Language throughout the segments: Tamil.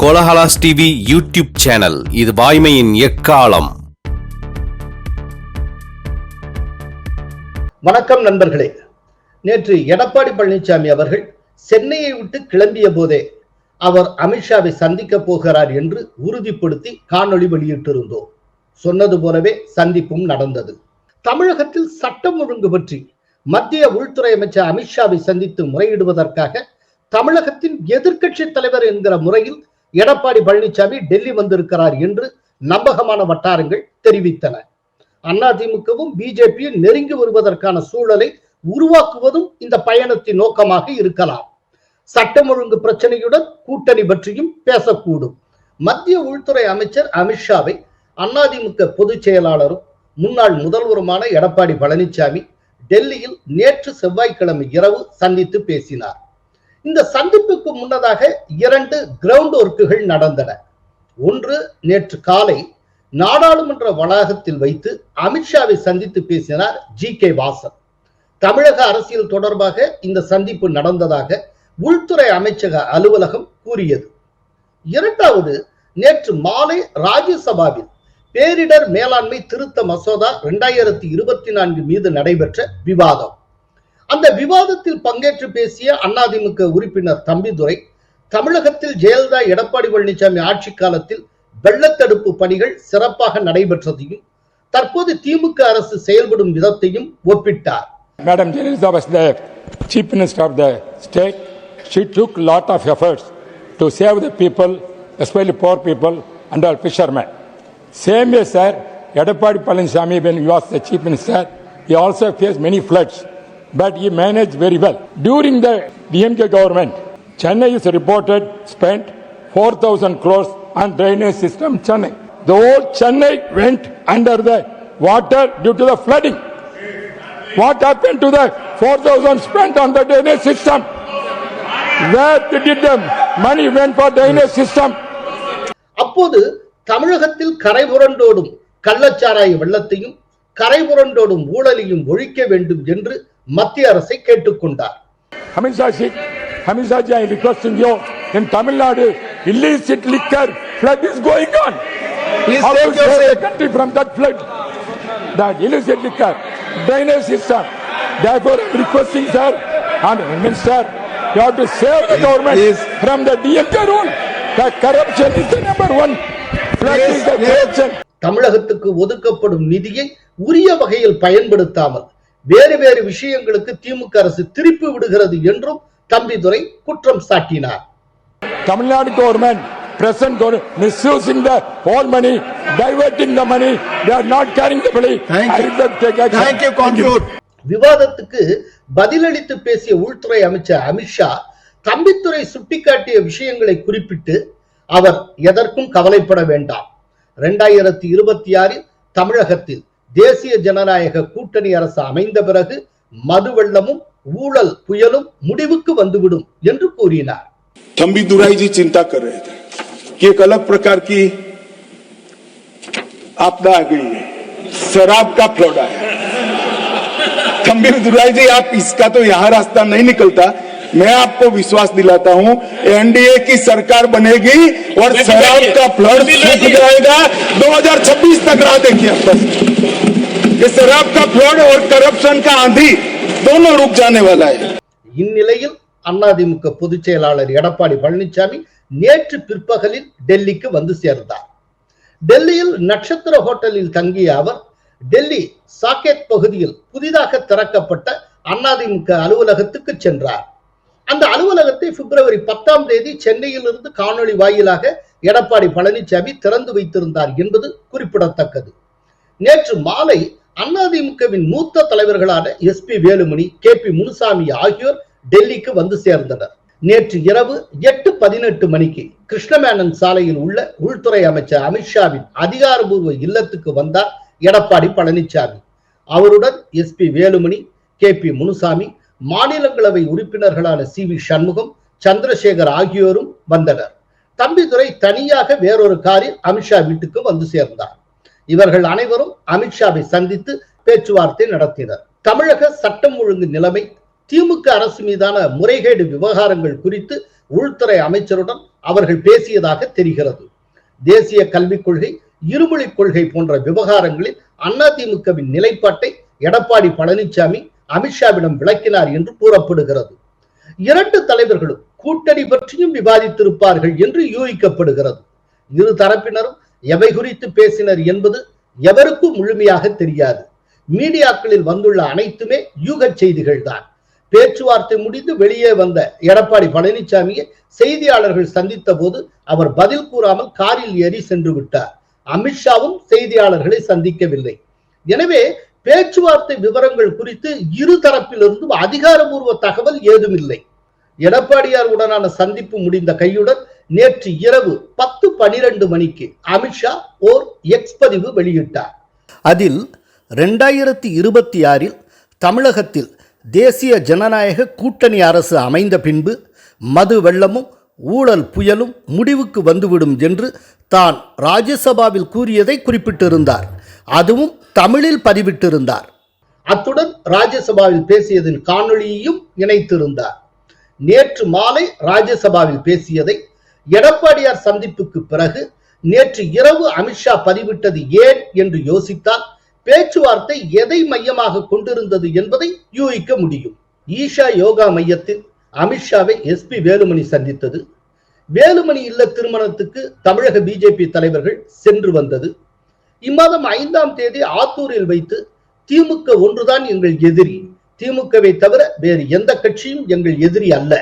Kolahalas TV YouTube channel. இது வாய்மையின் எக்காலம். வணக்கம் நண்பர்களே. நேற்று எடப்பாடி பழனிசாமி அவர்கள் சென்னையை விட்டு கிளம்பிய போதே அவர் அமித்ஷாவை சந்திக்க போகிறார் என்று உறுதிப்படுத்தி காணொளி வெளியிட்டிருந்தோம். சொன்னது போலவே சந்திப்பும் நடந்தது. தமிழகத்தில் சட்டம் ஒழுங்கு பற்றி மத்திய உள்துறை அமைச்சர் அமித்ஷாவை சந்தித்து முறையிடுவதற்காக தமிழகத்தின் எதிர்க்கட்சி தலைவர் என்கிற முறையில் எடப்பாடி பழனிசாமி டெல்லி வந்திருக்கிறார் என்று நம்பகமான வட்டாரங்கள் தெரிவித்தன. அதிமுகவும் பிஜேபியும் நெருங்கி வருவதற்கான சூழலை உருவாக்குவதும் இந்த பயணத்தின் நோக்கமாக இருக்கலாம். சட்டம் ஒழுங்கு பிரச்சனையுடன் கூட்டணி பற்றியும் பேசக்கூடும். மத்திய உள்துறை அமைச்சர் அமித்ஷாவை அதிமுக பொதுச் செயலாளரும் முன்னாள் முதல்வருமான எடப்பாடி பழனிசாமி டெல்லியில் நேற்று செவ்வாய்க்கிழமை இரவு சந்தித்து பேசினார். இந்த சந்திப்புக்கு முன்னதாக இரண்டு கிரவுண்ட் ஒர்க்குகள் நடந்தன. ஒன்று நேற்று காலை நாடாளுமன்ற வளாகத்தில் வைத்து அமித்ஷாவை சந்தித்து பேசினார் ஜி கே வாசன். தமிழக அரசியல் தொடர்பாக இந்த சந்திப்பு நடந்ததாக உள்துறை அமைச்சக அலுவலகம் கூறியது. இரண்டாவது நேற்று மாலை ராஜ்யசபாவில் பேரிடர் மேலாண்மை திருத்த மசோதா இரண்டாயிரத்தி இருபத்தி நான்கு மீது நடைபெற்ற விவாதம். அந்த விவாதத்தில் பங்கேற்று பேசிய அதிமுக உறுப்பினர் தம்பிதுரை தமிழகத்தில் ஜெயலலிதா எடப்பாடி பழனிசாமி ஆட்சி காலத்தில் வெள்ளத்தடுப்பு பணிகள் சிறப்பாக நடைபெற்றதையும் தற்போது திமுக அரசு செயல்படும் விதத்தையும் ஒப்பிட்டார் madam Jayalalithaa was the chief minister of the state she took lot of efforts to save the people especially poor people and all fishermen same way sir Edappadi Palaniswami when you was the chief minister you also face many floods but he managed very well. During the DMK government, Chennai is reported spent 4,000 crores on drainage system Chennai. The whole Chennai went under the water due to the flooding. What happened to the 4,000 spent on the drainage system? Where did the money went for drainage system? அப்போது தமிழகத்தில் கரை புரண்டோடும் கள்ளச்சாராய வெள்ளத்தையும் கரை புரண்டோடும் ஊழலையும் ஒழிக்க வேண்டும் என்று மத்திய அரசை கேட்டுக்கொண்டார் illicit liquor flood is going on. Please How take to your save the seat. country from that flood? That illicit liquor, drainage system. Therefore, I am requesting, sir, and Minister, you have to save the government Please. from the DMK rule. The corruption is the number one. Flood is the corruption. தமிழகத்துக்கு ஒதுக்கப்படும் நிதியை உரிய வகையில் பயன்படுத்தாமல் வேறு வேறு விஷயங்களுக்கு திமுக அரசு திருப்பி விடுகிறது என்றும் தம்பிதுரை குற்றம் சாட்டினார் Nadu government, present government, misusing the whole money, diverting the money, they are not carrying the money. Thank you. take action. Thank you, conclude. விவாதத்துக்கு பதிலளித்து பேசிய உள்துறை அமைச்சர் அமித்ஷா தம்பித்துறை சுட்டிக்காட்டிய விஷயங்களை குறிப்பிட்டு அவர் எதற்கும் கவலைப்பட வேண்டாம் இரண்டாயிரத்தி இருபத்தி ஆறில் தமிழகத்தில் தேசிய ஜனநாயக கூட்டணி அரசு அமைந்த பிறகு மது வெள்ளமும் ஊழல் புயலும் முடிவுக்கு வந்துவிடும் என்று கூறினார் थम्बी दुराई जी चिंता कर रहे थे कि एक अलग प्रकार की आपदा आ गई है शराब का फ्लड आया थम्बी दुराई जी आप इसका तो यहाँ रास्ता नहीं निकलता मैं आपको विश्वास दिलाता हूं एनडीए की सरकार बनेगी और शराब का फ्लड सूख जाएगा 2026 तक राह देखिए आप बस ये शराब का फ्लड और करप्शन का आंधी दोनों रुक जाने वाला है இந்நிலையில் அதிமுக பொதுச் செயலாளர் எடப்பாடி பழனிசாமி நேற்று பிற்பகலில் டெல்லிக்கு வந்து சேர்ந்தார் டெல்லியில் நட்சத்திர ஹோட்டலில் தங்கிய அவர் டெல்லி சாக்கெட் பகுதியில் புதிதாக திறக்கப்பட்ட அதிமுக அலுவலகத்துக்கு சென்றார் அந்த அலுவலகத்தை பிப்ரவரி பத்தாம் தேதி சென்னையில் இருந்து காணொளி வாயிலாக எடப்பாடி பழனிசாமி திறந்து வைத்திருந்தார் என்பது குறிப்பிடத்தக்கது நேற்று மாலை அதிமுகவின் மூத்த தலைவர்களான S P Velumani K P Munusamy ஆகியோர் டெல்லிக்கு வந்து சேர்ந்தனர். நேற்று இரவு எட்டு பதினெட்டு மணிக்கு கிருஷ்ணமேனன் சாலையில் உள்ள உள்துறை அமைச்சர் அமித்ஷாவின் அதிகாரபூர்வ இல்லத்துக்கு வந்தார் எடப்பாடி பழனிசாமி அவருடன் S P Velumani K P Munusamy மாநிலங்களவை உறுப்பினர்களான சி வி சண்முகம் சந்திரசேகர் ஆகியோரும் வந்தனர். தம்பிதுரை தனியாக வேறொரு காரில் அமித்ஷா வீட்டுக்கு வந்து சேர்ந்தார். இவர்கள் அனைவரும் அமித்ஷாவை சந்தித்து பேச்சுவார்த்தை நடத்தினர். தமிழக சட்டம் ஒழுங்கு நிலைமை திமுக அரசு மீதான முறைகேடு விவகாரங்கள் குறித்து உள்துறை அமைச்சருடன் அவர்கள் பேசியதாக தெரிகிறது. தேசிய கல்விக் கொள்கை இருமொழிக் கொள்கை போன்ற விவகாரங்களில் அதிமுகவின் நிலைப்பாட்டை எடப்பாடி பழனிசாமி அமித்ஷாவிடம் விளக்கினார் என்று கூறப்படுகிறது. இரண்டு தலைவர்களும் கூட்டணி பற்றியும் விவாதித்திருப்பார்கள் என்று யூகிக்கப்படுகிறது. இரு தரப்பினரும் எவை குறித்து பேசினர் என்பது எவருக்கும் முழுமையாக தெரியாது. மீடியாக்களில் வந்துள்ள அனைத்துமே யூக செய்திகள் தான் பேச்சுவார்த்தை முடிந்து வெளியே வந்த எடப்பாடி பழனிசாமியை செய்தியாளர்கள் சந்தித்த போது அவர் பதில் கூறாமல் காரில் ஏறி சென்று விட்டார். அமித்ஷாவும் செய்தியாளர்களை சந்திக்கவில்லை. எனவே பேச்சுவார்த்தை விவரங்கள் குறித்து இரு தரப்பிலிருந்தும் அதிகாரபூர்வ தகவல் ஏதுமில்லை. எடப்பாடியார் உடனான சந்திப்பு முடிந்த கையுடன் நேற்று இரவு பத்து பனிரெண்டு மணிக்கு அமித்ஷா ஓர் எக்ஸ் பதிவு வெளியிட்டார். அதில் ரெண்டாயிரத்தி இருபத்தி ஆறில் தமிழகத்தில் தேசிய ஜனநாயக கூட்டணி அரசு அமைந்த பின்பு மது வெள்ளமும் ஊழல் புயலும் முடிவுக்கு வந்துவிடும் என்று தான் ராஜ்யசபாவில் கூறியதை குறிப்பிட்டிருந்தார். அதுவும் தமிழில் பதிவிட்டிருந்தார். அத்துடன் ராஜ்யசபாவில் பேசியதின் காணொளியையும் இணைத்திருந்தார். நேற்று மாலை ராஜ்யசபாவில் பேசியதை எடப்பாடியார் சந்திப்புக்கு பிறகு நேற்று இரவு அமித்ஷா பதிவிட்டது ஏன் என்று யோசித்தால் பேச்சுவார்த்தை எதை மையமாக கொண்டிருந்தது என்பதை யூகிக்க முடியும். ஈஷா யோகா மையத்தில் அமித்ஷாவை எஸ்பி வேலுமணி சந்தித்தது. வேலுமணி இல்ல திருமணத்துக்கு தமிழக பிஜேபி தலைவர்கள் சென்று வந்தது. இம்மாதம் ஐந்தாம் தேதி ஆத்தூரில் வைத்து திமுக ஒன்றுதான் எங்கள் எதிரி. திமுகவை தவிர வேறு எந்த கட்சியும் எங்கள் எதிரி அல்ல.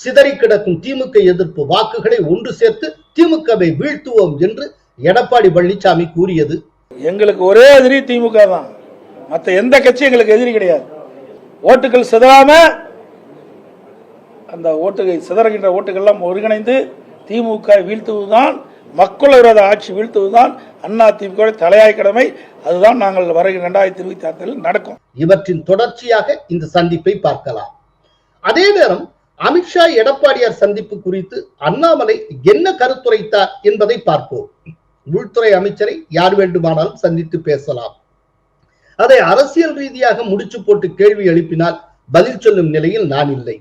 சிதறி கிடக்கும் திமுக எதிர்ப்பு வாக்குகளை ஒன்று சேர்த்து திமுகவை வீழ்த்துவோம் என்று எடப்பாடி பழனிசாமி கூறியது. எங்களுக்கு ஒரே எதிரி திமுக தான். மற்ற எந்த கட்சியும் எங்களுக்கு எதிரி கிடையாது. ஓட்டுகள் சிதறாம அந்த ஓட்டுகள் சிதறுகின்ற ஓட்டுகள்லாம் ஒருங்கிணைந்து திமுக வீழ்த்துவதுதான் மக்கள் விரோத ஆட்சி வீழ்த்துவதுதான் அண்ணா திமுக தலையாய் கடமை. அதுதான் நாங்கள் வருகிற இரண்டாயிரத்தி இருபத்தி ஆறில் நடக்கும். இவற்றின் தொடர்ச்சியாக இந்த சந்திப்பை பார்க்கலாம். அதே நேரம் அமித்ஷா எடப்பாடியார் சந்திப்பு குறித்து அண்ணாமலை என்ன கருத்துரைத்தார் என்பதை பார்ப்போம். உள்துறை அமைச்சரை யார் வேண்டுமானாலும் சந்தித்து பேசலாம். அதை அரசியல் ரீதியாக முடிச்சு போட்டு கேள்வி எழுப்பினால் பதில் சொல்லும் நிலையில் நான் இல்லை.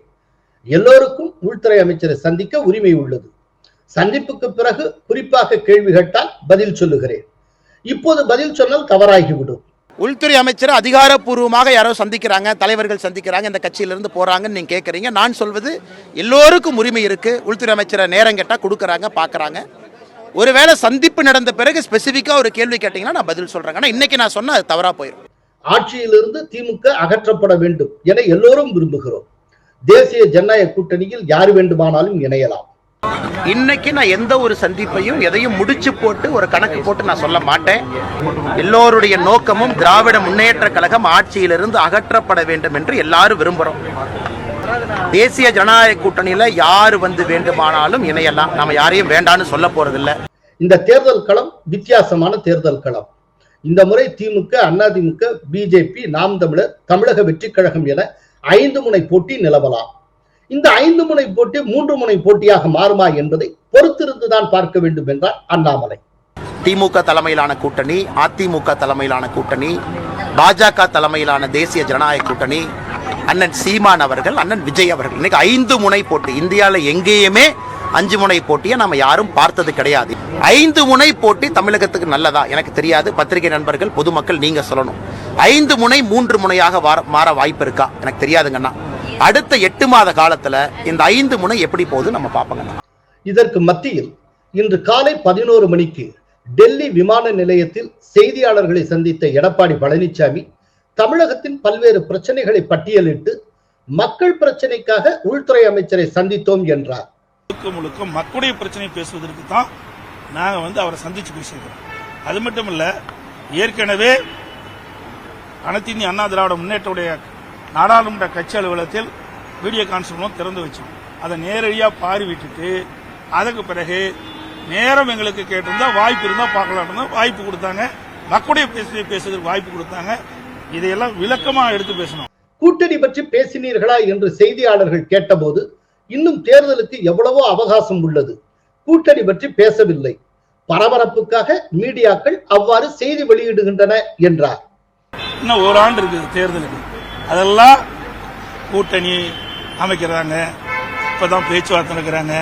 எல்லோருக்கும் உள்துறை அமைச்சரை சந்திக்க உரிமை உள்ளது. சந்திப்புக்கு பிறகு குறிப்பாக கேள்வி கேட்டால் பதில் சொல்லுகிறேன். இப்போது பதில் சொன்னால் தவறாகிவிடும். உள்துறை அமைச்சர் அதிகாரப்பூர்வமாக யாரோ சந்திக்கிறாங்க தலைவர்கள் சந்திக்கிறாங்க இந்த கட்சியிலிருந்து போறாங்கன்னு நீங்க கேட்குறீங்க நான் சொல்வது எல்லோருக்கும் உரிமை இருக்கு. உள்துறை அமைச்சரை நேரம் கேட்டால் கொடுக்குறாங்க பார்க்குறாங்க ஒருவேளை சந்திப்பு நடந்த பிறகு ஸ்பெசிஃபிக்காக ஒரு கேள்வி கேட்டிங்கன்னா நான் பதில் சொல்கிறேன் ஆனால் இன்னைக்கு நான் சொன்னால் அது தவறாக போயிடும் ஆட்சியிலிருந்து திமுக அகற்றப்பட வேண்டும் என எல்லோரும் விரும்புகிறோம். தேசிய ஜனநாயக கூட்டணியில் யார் வேண்டுமானாலும் இணையலாம். இன்னைக்கு நான் எந்த ஒரு சந்திப்பையும் எதையும் முடிச்சு போட்டு ஒரு கணக்கு போட்டு நான் சொல்ல மாட்டேன். எல்லோருடைய நோக்கமும் திராவிட முன்னேற்ற கழகம் ஆட்சியிலிருந்து அகற்றப்பட வேண்டும் என்று எல்லாரும் விரும்புகிறோம் தேசிய ஜனநாயக கூட்டணியில யாரு வந்து வேண்டுமானாலும் இணையலாம். நம்ம யாரையும் வேண்டான்னு சொல்ல போறதில்ல. இந்த தேர்தல் களம் வித்தியாசமான தேர்தல் களம். இந்த முறை திமுக அதிமுக பிஜேபி நாம் தமிழர் தமிழக வெற்றி கழகம் என ஐந்து முனை போட்டி நிலவலாம். இந்த ஐந்து முனை போட்டி மூன்று முனை போட்டியாக மாறுமா என்பதை பொறுத்திருந்துதான் பார்க்க வேண்டும் என்றார் அண்ணாமலை. திமுக தலைமையிலான கூட்டணி அதிமுக தலைமையிலான கூட்டணி பாஜக தலைமையிலான தேசிய ஜனநாயக கூட்டணி அண்ணன் சீமான் அவர்கள் அண்ணன் விஜய் அவர்கள். இன்னைக்கு ஐந்து முனை போட்டி. இந்தியாவில் எங்கேயுமே அஞ்சு முனை போட்டியை நம்ம யாரும் பார்த்தது கிடையாது. ஐந்து முனை போட்டி தமிழகத்துக்கு நல்லதா? எனக்கு தெரியாது. பத்திரிகை நண்பர்கள் பொதுமக்கள் நீங்க சொல்லணும். ஐந்து முனை மூன்று முனையாக மாற வாய்ப்பு இருக்கா? எனக்கு தெரியாதுங்கண்ணா. அடுத்த எட்டு மாத காலத்துல இந்த ஐந்து முனை எப்படி போகுது நம்ம பார்ப்போங்கண்ணா இதற்கு மத்தியில் இன்று காலை பதினோரு மணிக்கு டெல்லி விமான நிலையத்தில் செய்தியாளர்களை சந்தித்த எடப்பாடி பழனிசாமி தமிழகத்தின் பல்வேறு பிரச்சனைகளை பட்டியலிட்டு மக்கள் பிரச்சனைக்காக உள்துறை அமைச்சரை சந்தித்தோம் என்றார். முழுக்க முழுக்க மக்களுடைய பிரச்சனை பேசுவதற்கு தான் நாங்கள் வந்து அவரை சந்திச்சு பேசியிருக்கிறோம். அது மட்டும் இல்ல ஏற்கனவே அனைத்து இந்திய அண்ணா திராவிட முன்னேற்றவுடைய நாடாளுமன்ற கட்சி அலுவலகத்தில் வீடியோ கான்ஃபரன்ஸ் திறந்து வச்சோம். அதை நேரடியாக பார்வையிட்டுட்டு அதுக்கு பிறகு நேரம் எங்களுக்கு கேட்டிருந்தா வாய்ப்பு இருந்தால் பார்க்கலாம்னு வாய்ப்பு கொடுத்தாங்க. மக்களுடைய பேசி பேசுவதற்கு வாய்ப்பு கொடுத்தாங்க. இதையெல்லாம் விளக்கமாக எடுத்து பேசணும். கூட்டணி பற்றி பேசினீர்களா என்று செய்தியாளர்கள் கேட்டபோது இன்னும் தேர்தலுக்கு எவ்வளவோ அவகாசம் உள்ளது. கூட்டணி பற்றி பேசவில்லை. பரபரப்புக்காக மீடியாக்கள் அவ்வாறு செய்தி வெளியிடுகின்றன என்றார். இன்னும் ஒரு ஆண்டு இருக்குது தேர்தலுக்கு. அதெல்லாம் கூட்டணி அமைக்கிறாங்க. இப்பதான் பேச்சுவார்த்தை நடக்கிறாங்க.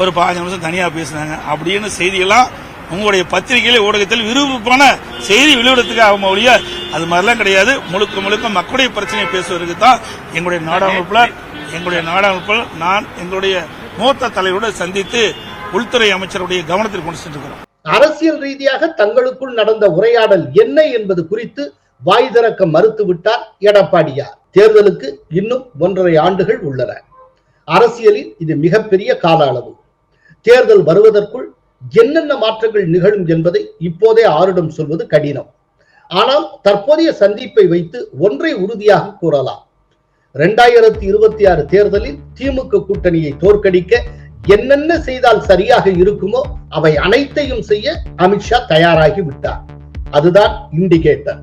ஒரு பாஞ்சு நிமிஷம் தனியா பேசுனாங்க அப்படின்னு செய்தியெல்லாம் உங்களுடைய பத்திரிகையில ஊடகத்தில் விருப்பமான செய்தி வெளியிடத்துக்கு அவங்க ஒழிய அது மாதிரிலாம் கிடையாது. முழுக்க முழுக்க மக்களுடைய பிரச்சனையை பேசுவதற்கு தான் எங்களுடைய நாடாமைப்பில் எங்களுடைய நாடாமைப்பில் நான் எங்களுடைய மூத்த தலைவரோடு சந்தித்து உள்துறை அமைச்சருடைய கவனத்திற்கு கொண்டு சென்றிருக்கிறோம். அரசியல் ரீதியாக தங்களுக்குள் நடந்த உரையாடல் என்ன என்பது குறித்து வாய் திறக்க மறுத்துவிட்டார் எடப்பாடியார். தேர்தலுக்கு இன்னும் ஒன்றரை ஆண்டுகள் உள்ளன. அரசியலில் இது மிகப்பெரிய கால அளவு. தேர்தல் வருவதற்குள் என்னென்ன மாற்றங்கள் நிகழும் என்பதை இப்போதே ஆரிடம் சொல்வது கடினம். ஆனால் தற்போதைய சந்திப்பை வைத்து ஒன்றை உறுதியாக கூறலாம். இரண்டாயிரத்தி இருபத்தி ஆறு தேர்தலில் திமுக கூட்டணியை தோற்கடிக்க என்னென்ன செய்தால் சரியாக இருக்குமோ அவை அனைத்தையும் செய்ய அமித்ஷா தயாராகி விட்டார். அதுதான் இண்டிகேட்டர்.